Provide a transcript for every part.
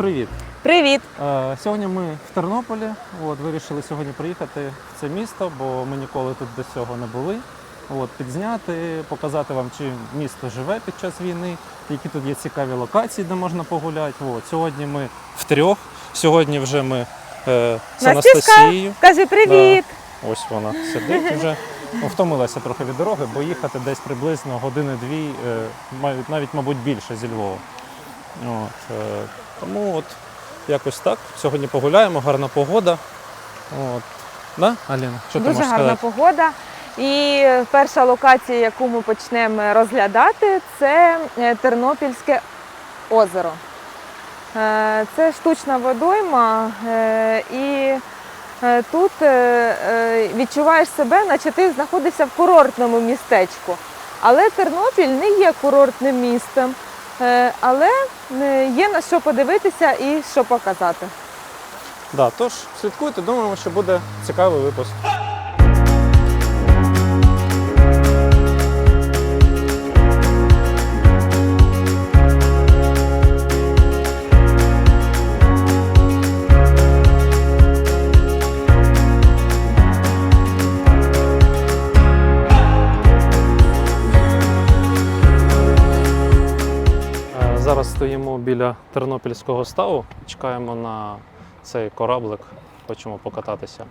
Привіт! Привіт! Е, Сьогодні ми в Тернополі. От, вирішили сьогодні приїхати в це місто, бо ми ніколи тут до цього не були. От, підзняти, показати вам, чи місто живе під час війни, які тут є цікаві локації, де можна погуляти. От, сьогодні ми втрьох. Сьогодні вже ми е, з! Анастасією. Кажи привіт! Ось вона сидить вже. Ну, втомилася трохи від дороги, бо їхати десь приблизно години-дві, е, навіть, навіть, мабуть, більше зі Львова. От, е, тому от якось так. Сьогодні погуляємо, гарна погода. От. Да, Аліна, що ти можеш гарна сказати? погода. І перша локація, яку ми почнемо розглядати, це е, Тернопільське озеро. Е, Це штучна водойма, е, і е, тут е, відчуваєш себе, наче ти знаходишся в курортному містечку. Але Тернопіль не є курортним містом, але е, є на що подивитися і що показати. Да, тож слідкуйте, думаємо, що буде цікавий випуск. Зараз стоїмо біля Тернопільського ставу, чекаємо на цей кораблик, хочемо покататися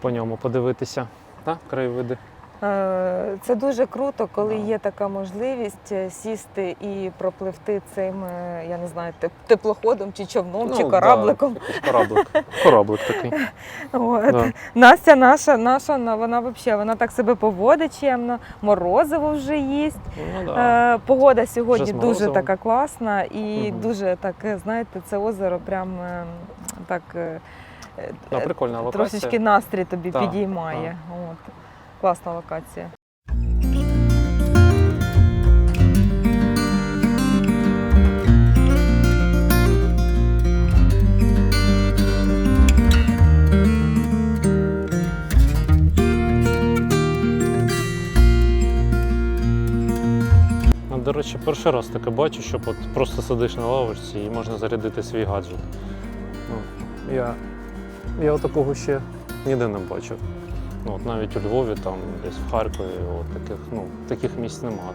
по ньому, подивитися. Так, краєвиди. Е, Це дуже круто, коли є така можливість е, сісти і пропливти цим, е, я не знаю, теплоходом чи човном, чи Ну, корабликом. Да, кораблик. Кораблик такий. От. Да. Настя наша, наша, вона- вона взагалі вона так себе поводить чемно, морозиво вже їсть. Ну, да. Погода сьогодні дуже така класна і Мгм. дуже так, знаєте, це озеро прям так Да, прикольна локація. трошечки настрій тобі Так, підіймає. От. Класна локація. Ну, до речі, перший раз таке бачу, що от просто сидиш на лавочці і можна зарядити свій гаджет. Ну, я, я такого ще ніде не бачив. Ну, от навіть у Львові, там, десь в Харкові, от таких, ну, таких місць немає.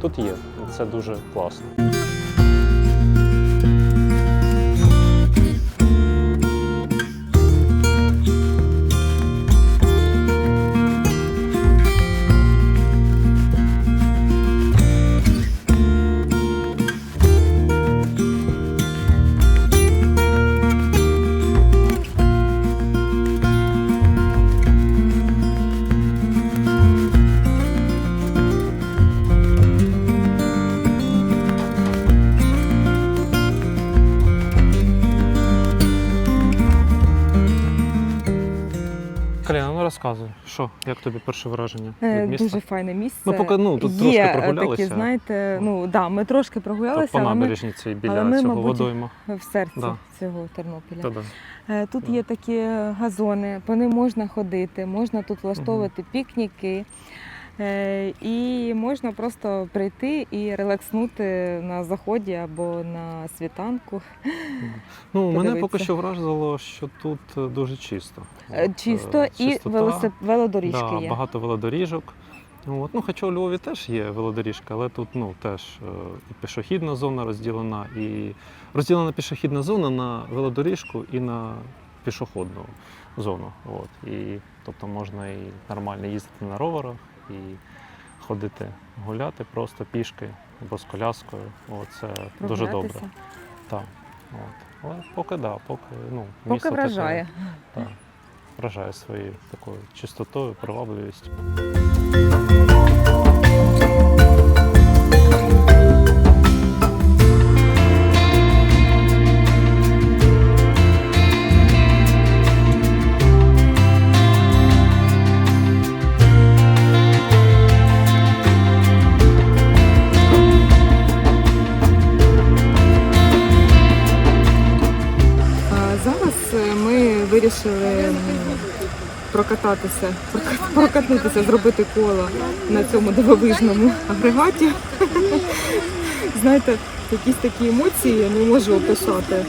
Тут є, це дуже класно. Каліна, ну розказуй, що, як тобі перше враження Е, від міста? Дуже файне місце. Ми поки, ну, тут Є трошки прогулялися. Такі, знаєте, ну да, ми трошки прогулялися, по але ми набережні цій біля але ми, цього мабуть, водойма. в серці Да. цього Тернопіля. Та-да. Е, Тут Да. є такі газони, по ним можна ходити, можна тут влаштовувати пікніки. Е, І можна просто прийти і релакснути на заході або на світанку. Ну, мене поки що вразило, що тут е, дуже чисто. Е, От, Чисто е, і чистота, велосип... велодоріжки да, є. багато велодоріжок. От. Ну, хоча у Львові теж є велодоріжка, але тут ну, теж і пішохідна зона розділена, і розділена пішохідна зона на велодоріжку і на пішохідну зону. От. І, тобто можна і нормально їздити на роверах, і ходити гуляти просто пішки або з коляскою. О, це дуже добре. Так. От. Але поки да, поки ну, Поки місто таке, так, вражає своєю такою чистотою, привабливістю. Прокататися, прокатнутися, зробити коло на цьому дивовижному агрегаті. Знаєте, якісь такі емоції, я не можу описати.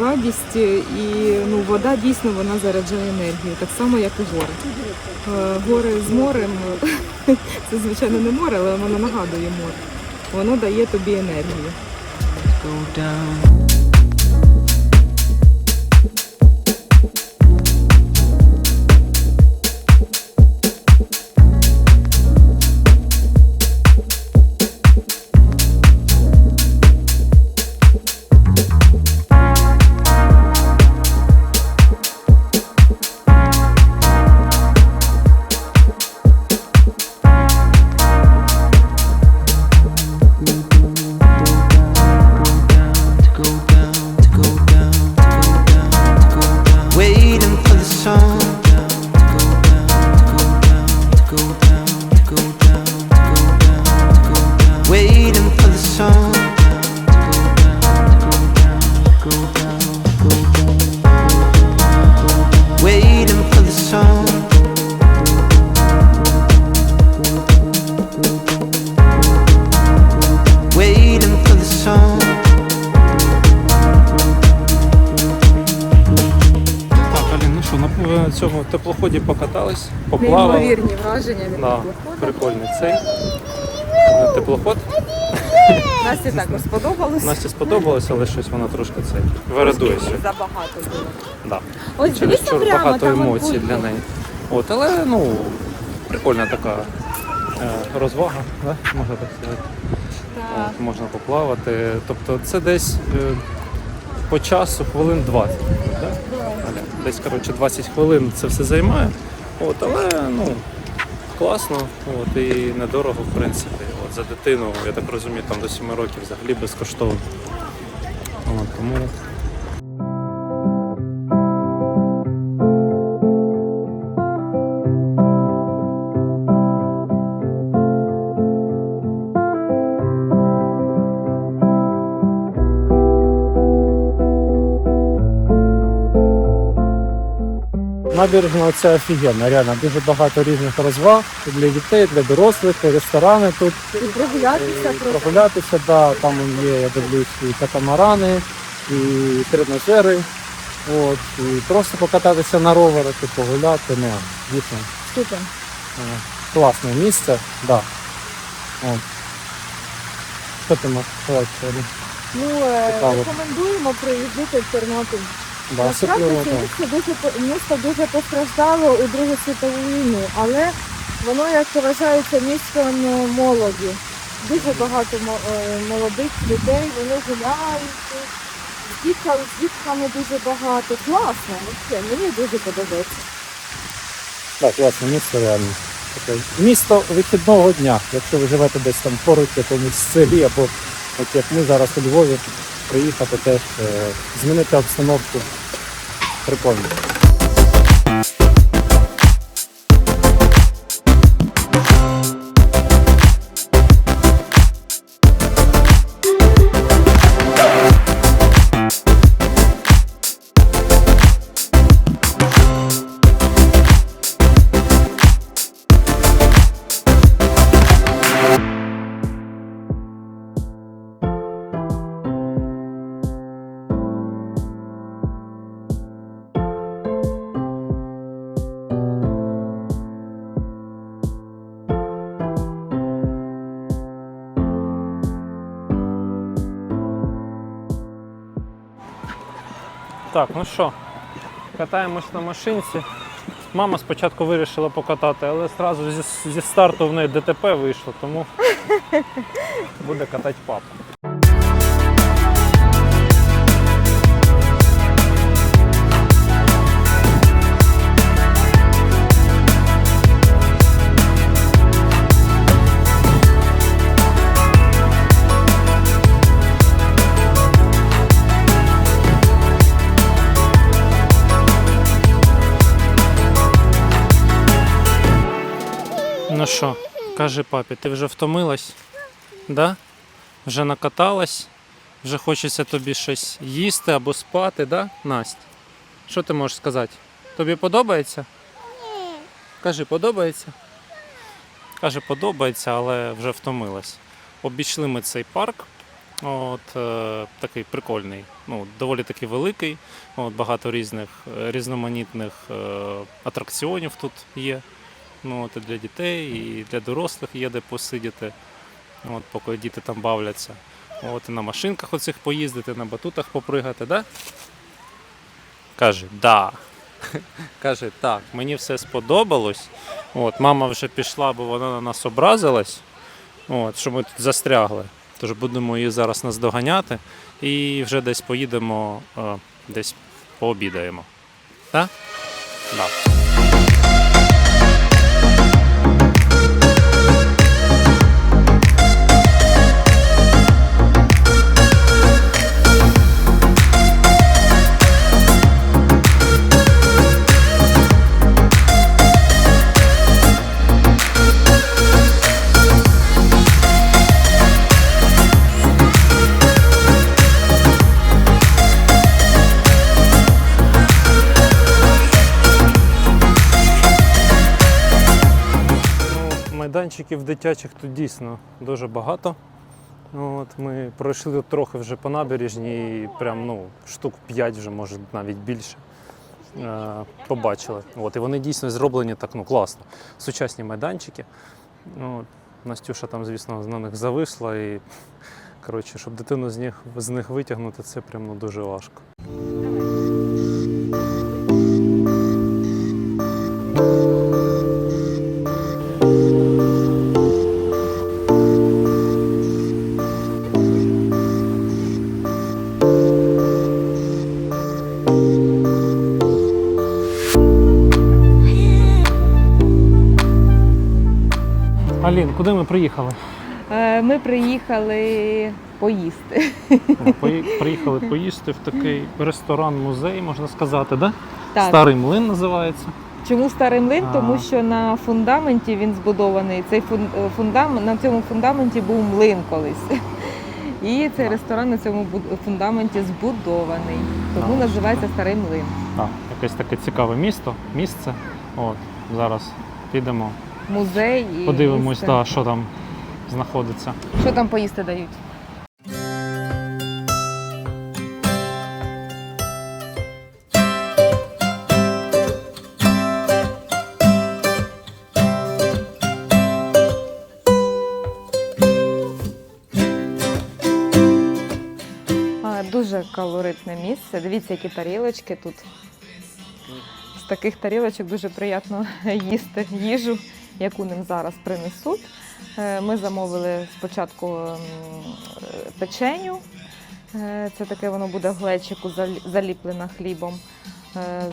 Радість і ну, вода дійсно вона заряджає енергію, так само, як і гори. Е, Гори з морем, це звичайно не море, але воно нагадує море. Воно дає тобі енергію. Теплоході покатались, поплавали. Неймовірні враження від Да, теплоходу. прикольний цей е, теплоход. Насті також сподобалось. Насті сподобалось, але щось вона трошки цей вирадує ще. Забагато було. Да. Ось Через дивіться чор прямо, багато там емоцій для неї. От, але ну, прикольна така е, розвага, да? можна так сказати. Так. От, можна поплавати. Тобто це десь е, по часу хвилин 20. Так? Десь коротше, 20 хвилин це все займає. От, але ну, класно от, і недорого, в принципі. От, за дитину, я так розумію, там до 7 років взагалі безкоштовно. От, тому Набережна це офігенно, реально дуже багато різних розваг для дітей, для дорослих, ресторани тут І прогулятися і прогулятися. Да, там є, я дивлюсь, і катамарани, і тренажери. От, і просто покататися на роверах і погуляти. Ну, дійсно, Супер. е, класне місце. Да. Що ти можеш сказати? Ну, е, Цікаво. рекомендуємо приїздити в Тернопіль. Да, Насправді це місто дуже місто дуже постраждало у Другу світову війну, але воно як вважається містом е, молоді. Дуже багато е, молодих людей, вони гуляють. З дітками, з дітками дуже багато. Класно, мені дуже подобається. Так, класне місто реально. Таке Місто вихідного дня, якщо ви живете десь там поруч в якомусь селі, або от як ми зараз у Львові, приїхати теж е, змінити обстановку. Прикольно. Так, ну що, катаємось на машинці. Мама спочатку вирішила покатати, але одразу зі, зі старту в неї ДТП вийшло, тому буде катати папа. Що, каже папі, ти вже втомилась? Да? Вже накаталась? Вже хочеться тобі щось їсти або спати, да, Настя? Що ти можеш сказати? Тобі подобається? Кажи, подобається? Каже, подобається, але вже втомилась. Обійшли ми цей парк. От, е, такий прикольний, ну, доволі таки великий. От, багато різних е, різноманітних е, атракціонів тут є. Ну, от, для дітей, і для дорослих є де посидіти, от, поки діти там бавляться. От, і на машинках оцих поїздити, на батутах попригати, да? Каже, да. Каже, так, мені все сподобалось. От, мама вже пішла, бо вона на нас образилась, от, що ми тут застрягли. Тож будемо її зараз наздоганяти і вже десь поїдемо, е, десь пообідаємо. Так? Да. Ну, майданчиків дитячих тут дійсно дуже багато. От, ми пройшли трохи вже по набережній, і прям ну, штук 5 вже, може навіть більше. Е, побачили. От, і вони дійсно зроблені так ну, класно. Сучасні майданчики. Ну, от, Настюша там, звісно, на них зависла. І, коротше, щоб дитину з них, з них витягнути, це прям ну, дуже важко. Алін, куди ми приїхали? Е, Ми приїхали поїсти. Приїхали поїсти в такий ресторан-музей, можна сказати, да? Так. Старий млин називається. Чому старий млин? А. Тому що на фундаменті він збудований. Цей фун- фундамент на цьому фундаменті був млин колись. І цей ресторан на цьому фундаменті збудований. Тому А, називається старий млин. Так, якесь таке цікаве місто, місце. От, зараз підемо, Музей і подивимось, місце. да, що там знаходиться. що там поїсти дають. Дуже калоритне місце. Дивіться, які тарілочки тут. З таких тарілочок дуже приємно їсти їжу, яку нам зараз принесуть. Е, Ми замовили спочатку е, печеню. Е, Це таке воно буде в глечику залі- заліплене хлібом.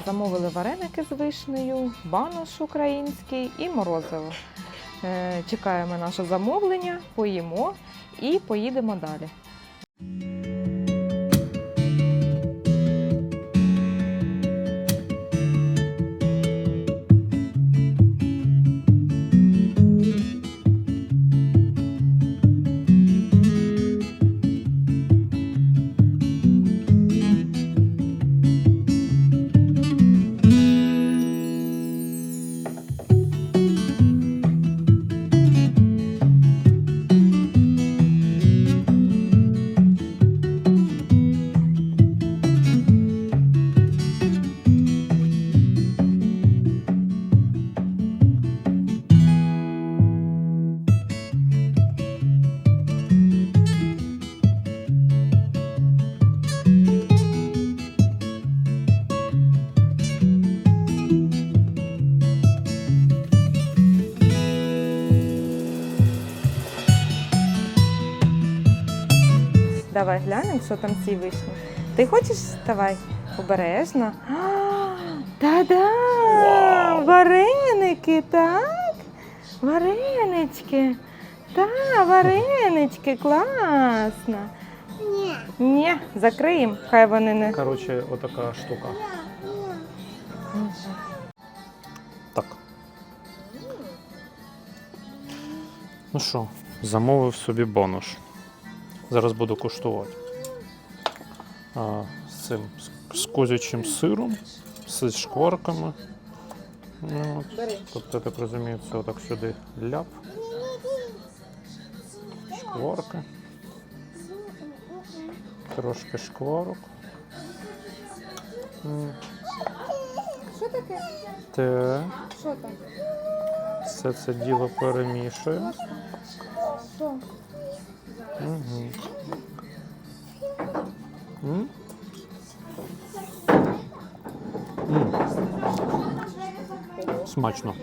Замовили вареники з вишнею, банош український і морозиво. Чекаємо наше замовлення, поїмо і поїдемо далі. Що там в цій вишні. Ти хочеш? Давай, обережно. Та-да! Вареники, так? Варенички. Та, варенички, класно. Ні. Ні, закриємо, хай вони не. Коротше, отака штука. Так. Ну що, замовив собі бонуш. Зараз буду куштувати. А, з цим з- козячим сиром, з шкварками. Ну, от. Тобто, я так розумію, це отак сюди ляп. Шкварка. Трошки шкварок. Що таке? Так, Що там? все це діло перемішуємо. Що? Угу. Смачно.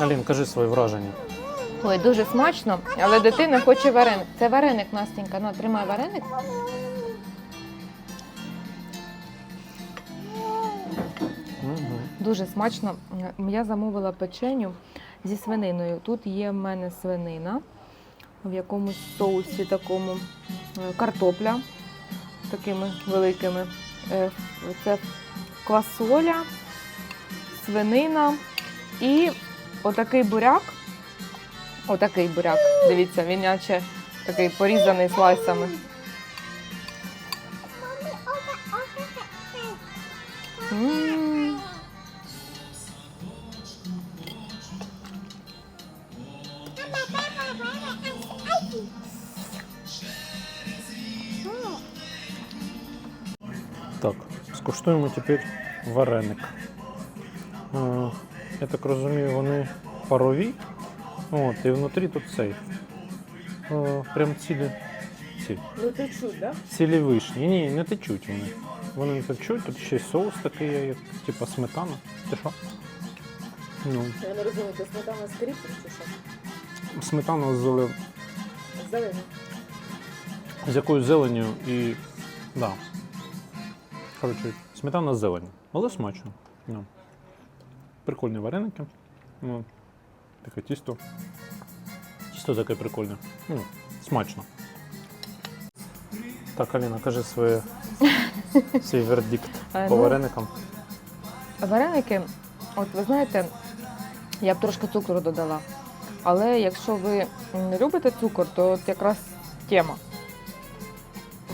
Алін, кажи свої враження. Ой, дуже смачно, але дитина хоче вареник. Це вареник, Настенька. Ну, тримай вареник. Угу. Дуже смачно. Я замовила печеню зі свининою. Тут є в мене свинина в якомусь соусі такому, е, картопля такими великими. Е, Це квасоля, свинина і отакий буряк. Отакий буряк. Дивіться, він наче такий порізаний слайсами. М. Так, скуштуємо тепер вареник. Е, Я так розумію, вони парові. От, і внутрі тут цей. Е, Прям цілі. Ці, Ну ти чуть, так? цілі вишні. Ні, не течуть вони. Вони не течуть, тут ще й соус такий, є, як, типа сметана. Ти що? Ну, Я не розумію, ти сметана з скріпиш чи що? сметана з зелен... Зелені. з якоюсь зеленню і. Да. Коротше, сметана з зеленю. Але смачно. Ну. Прикольні вареники. Ну, таке тісто. Тісто таке прикольне. Ну, смачно. Так, Аліна, кажи своє, свій вердикт Е, по ну, вареникам. Вареники, от ви знаєте, я б трошки цукру додала. Але якщо ви не любите цукор, то от якраз тема.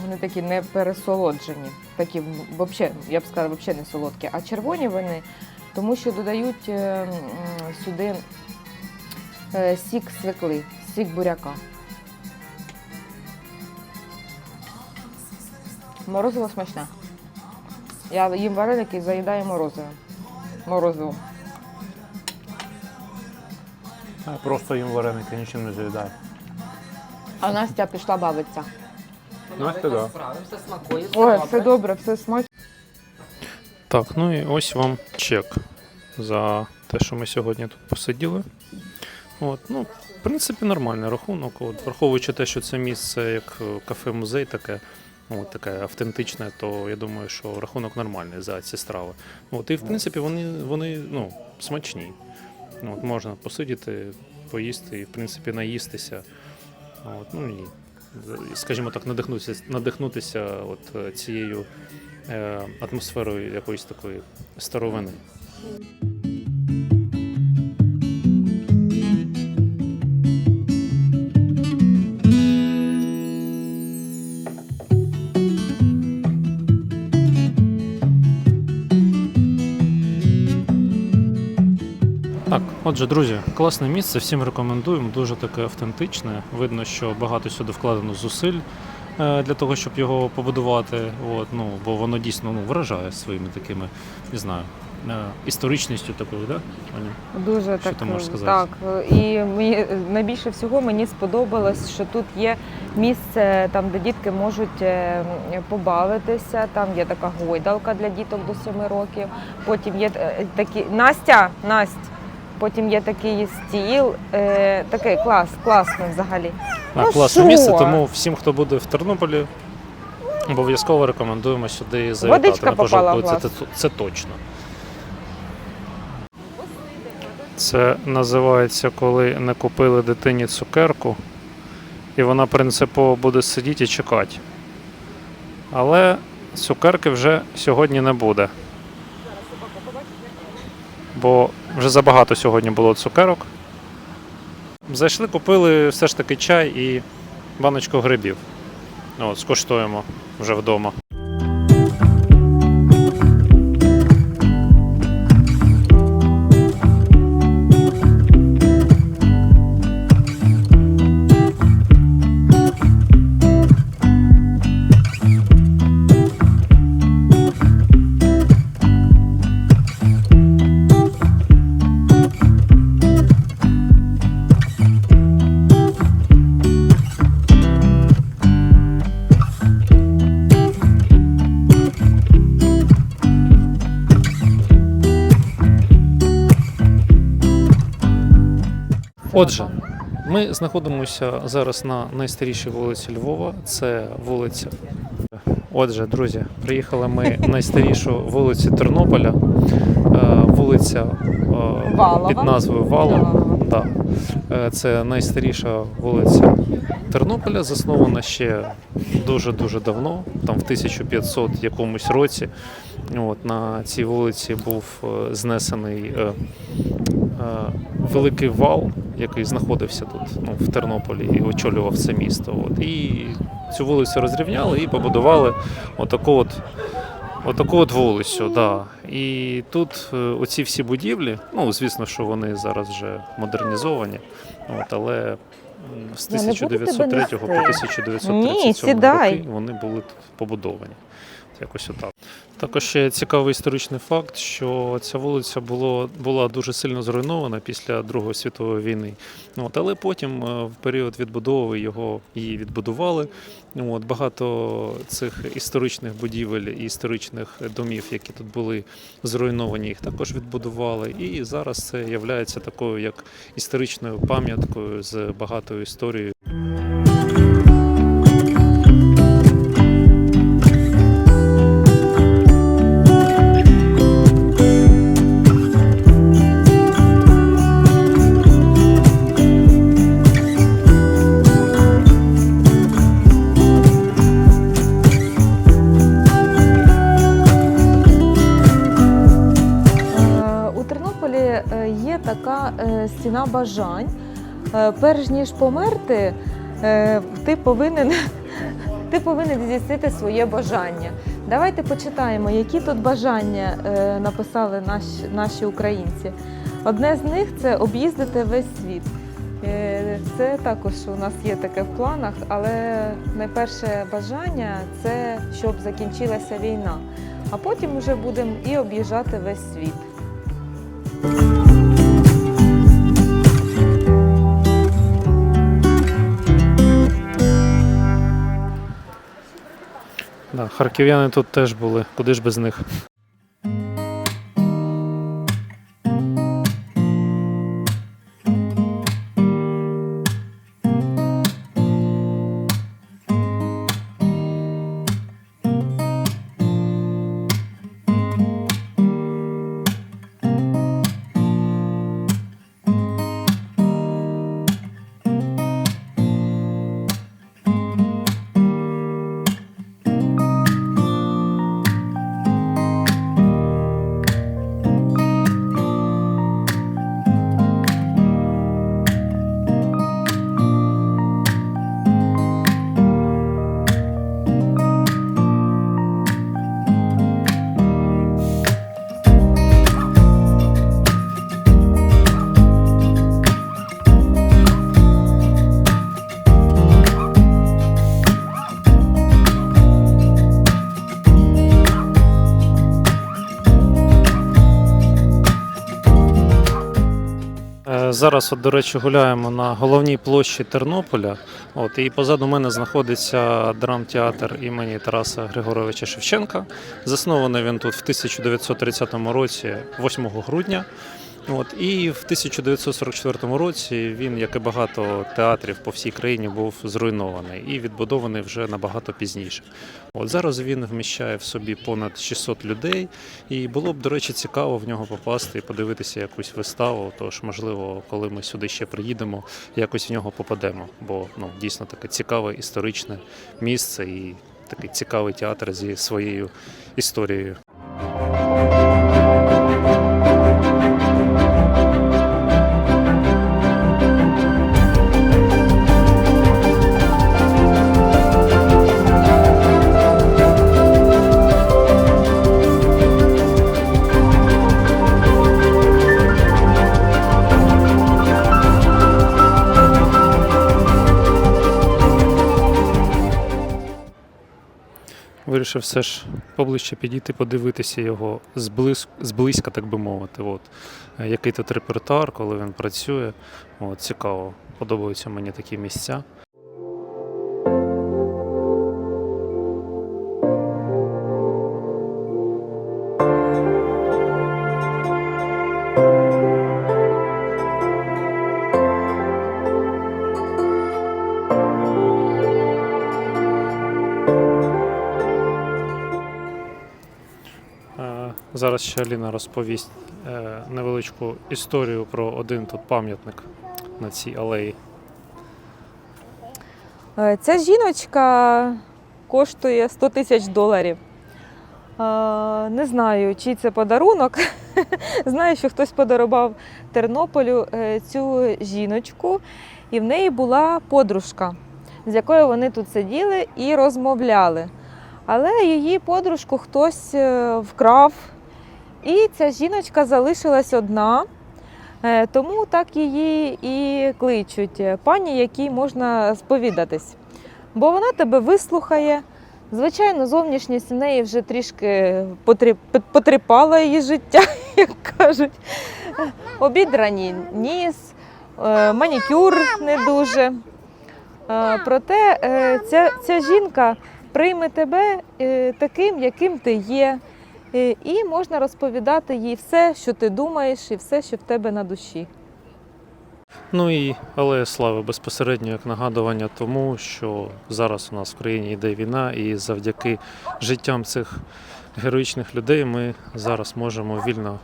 Вони такі не пересолоджені, такі взагалі, я б сказала, взагалі не солодкі. А червоні вони, тому що додають е, сюди е, сік свекли, сік буряка. Морозиво смачне. Я їм вареники і заїдаю морозиво. Морозиво. Просто їм вареники, нічим не заїдає. А Настя пішла бавитися. Настя, да. Справимося, смакує, Ой, добре. все добре, все смачно. Так, ну і ось вам чек за те, що ми сьогодні тут посиділи. От, ну, в принципі, нормальний рахунок. От, враховуючи те, що це місце як е, кафе-музей таке, от, таке автентичне, то я думаю, що рахунок нормальний за ці страви. От, і в принципі вони, вони ну, смачні. От, можна посидіти, поїсти і, в принципі, наїстися. От, ну, і, скажімо так, надихнутися, надихнутися от, цією е, атмосферою якоїсь такої старовини. Отже, друзі, класне місце, всім рекомендуємо, дуже таке автентичне. Видно, що багато сюди вкладено зусиль е, для того, щоб його побудувати. От, ну, бо воно дійсно ну, вражає своїми такими, не знаю, е, історичністю такою, да? Аня? Дуже Що так. ти можеш сказати? Так. І мені найбільше всього мені сподобалось, що тут є місце, там, де дітки можуть е, побавитися. Там є така гойдалка для діток до 7 років. Потім є е, такі Настя, Насть. Потім є такий стіл, е, такий клас, класний взагалі. Ну класне що? місце, тому всім, хто буде в Тернополі, обов'язково рекомендуємо сюди завітати. Водичка на попала в пожалуй, це, глаз. це, це точно. Це називається, коли не купили дитині цукерку, і вона принципово буде сидіти і чекати. Але цукерки вже сьогодні не буде. Бо вже забагато сьогодні було цукерок. Зайшли, купили все ж таки чай і баночку грибів. От, скуштуємо вже вдома. Отже, ми знаходимося зараз на найстарішій вулиці Львова. Це вулиця. Отже, друзі, приїхали ми на найстарішу вулицю Тернополя. Е, Вулиця е, Валова. під назвою Валова. Да. Е, Це найстаріша вулиця Тернополя, заснована ще дуже-дуже давно, там в 1500 якомусь році. От, на цій вулиці був знесений великий вал, який знаходився тут ну, в Тернополі і очолював це місто. От. І цю вулицю розрівняли і побудували отаку от, отаку от вулицю. Да. І тут е, оці всі будівлі, ну звісно, що вони зараз вже модернізовані, от, але з Я не буду 1903 по нести. 1937 Ні, сідай. роки вони були тут побудовані. Якось отак. Також ще цікавий історичний факт, що ця вулиця було, була дуже сильно зруйнована після Другої світової війни. От, але потім е, в період відбудови його її відбудували. От, багато цих історичних будівель і історичних домів, які тут були зруйновані, їх також відбудували. І зараз це є такою як історичною пам'яткою з багатою історією. Стіна бажань. Е, Перш ніж померти, е, ти повинен, ти повинен здійснити своє бажання. Давайте почитаємо, які тут бажання е, написали наші, наші українці. Одне з них це об'їздити весь світ. Це також у нас є таке в планах, але найперше бажання це щоб закінчилася війна. А потім вже будемо і об'їжджати весь світ. Да, харків'яни тут теж були, куди ж без них. Зараз, от, до речі, гуляємо на головній площі Тернополя. От, і позаду мене знаходиться драмтеатр імені Тараса Григоровича Шевченка. Заснований він тут в 1930 році, 8 грудня. От, і в 1944 році він, як і багато театрів по всій країні, був зруйнований і відбудований вже набагато пізніше. От зараз він вміщає в собі понад 600 людей, і було б, до речі, цікаво в нього попасти і подивитися якусь виставу. Тож, можливо, коли ми сюди ще приїдемо, якось в нього попадемо. Бо ну дійсно таке цікаве історичне місце і такий цікавий театр зі своєю історією. Вирішив все ж поближче підійти, подивитися його зблизь, зблизька, так би мовити. От. Е, Який тут репертуар, коли він працює. От, цікаво, подобаються мені такі місця. Зараз ще Аліна розповість е, невеличку історію про один тут пам'ятник на цій алеї. Е, Ця жіночка коштує 100 тисяч доларів. Е, Не знаю, чий це подарунок. Знаю, що хтось подарував Тернополю цю жіночку, і в неї була подружка, з якою вони тут сиділи і розмовляли. Але її подружку хтось вкрав, і ця жіночка залишилась одна. Е, Тому так її і кличуть е, пані, якій можна сповідатись. Бо вона тебе вислухає. Звичайно, зовнішність в неї вже трішки потріпала її життя, як кажуть. Обідрані ніс, е, манікюр не дуже. Проте ця, ця жінка прийме тебе таким, яким ти є. Е, І можна розповідати їй все, що ти думаєш, і все, що в тебе на душі. Ну і алея слави безпосередньо як нагадування тому, що зараз у нас в країні йде війна, і завдяки життям цих героїчних людей ми зараз можемо вільно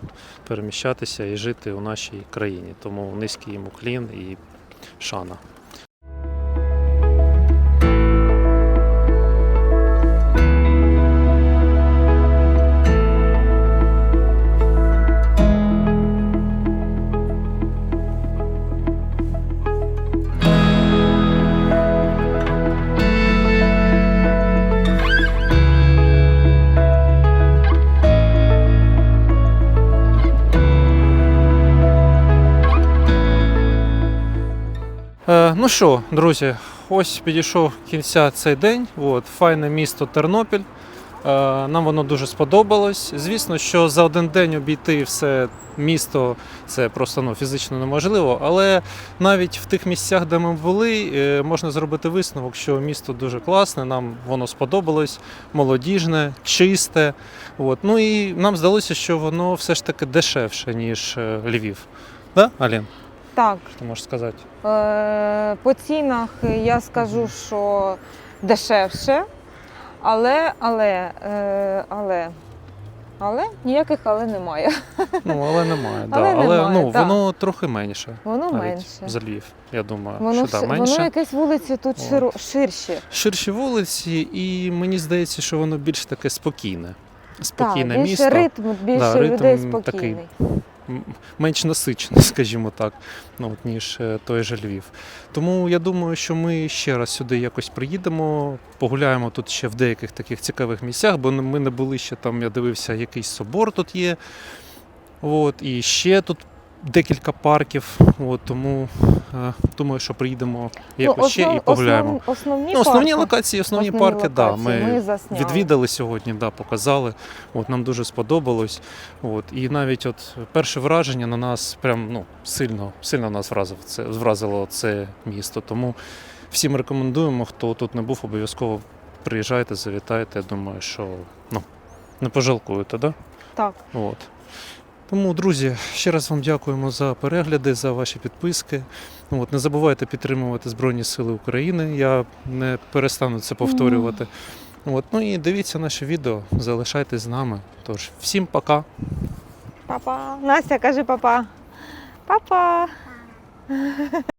переміщатися і жити у нашій країні. Тому низький йому клін і шана. Ну що, друзі, ось підійшов кінця цей день. От, файне місто Тернопіль. Е, нам воно дуже сподобалось. Звісно, що за один день обійти все місто це просто ну, фізично неможливо. Але навіть в тих місцях, де ми були, е, можна зробити висновок, що місто дуже класне, нам воно сподобалось, молодіжне, чисте. От. Ну і нам здалося, що воно все ж таки дешевше, ніж е, Львів. Да, Алін? Так, Що ти можеш сказати? Е, По цінах я скажу, що дешевше, але, але, е, але, але ніяких але немає. Ну, але немає. да. Але але немає, ну, так. воно трохи менше. Воно навіть менше. За Львів, я думаю, Воно, що да, менше. воно якесь вулиці тут От. широ, ширші. Ширші вулиці, і мені здається, що воно більш таке спокійне. Спокійне так, місто. більше ритм, більше Да, ритм людей спокійний. м- менш насичений, скажімо так, ну, от, ніж е, той же Львів. Тому я думаю, що ми ще раз сюди якось приїдемо, погуляємо тут ще в деяких таких цікавих місцях, бо ми не були ще там, я дивився, якийсь собор тут є. От, і ще тут декілька парків. От, тому е, думаю, що приїдемо якось ще і погуляємо. Основ, основні, Ну, основні парки, локації, основні, основні парки, да, ми, ми відвідали сьогодні, да, показали. От, нам дуже сподобалось. От, і навіть от перше враження на нас прям ну, сильно, сильно нас вразив, це, вразило це місто. Тому всім рекомендуємо, хто тут не був, обов'язково приїжджайте, завітайте. Я думаю, що ну, не пожалкуєте, да? Так. От. Тому, друзі, ще раз вам дякуємо за перегляди, за ваші підписки. От, не забувайте підтримувати Збройні Сили України. Я не перестану це повторювати. От, ну і дивіться наше відео, залишайтесь з нами. Тож, всім пока. Папа. Настя, кажи папа. Папа.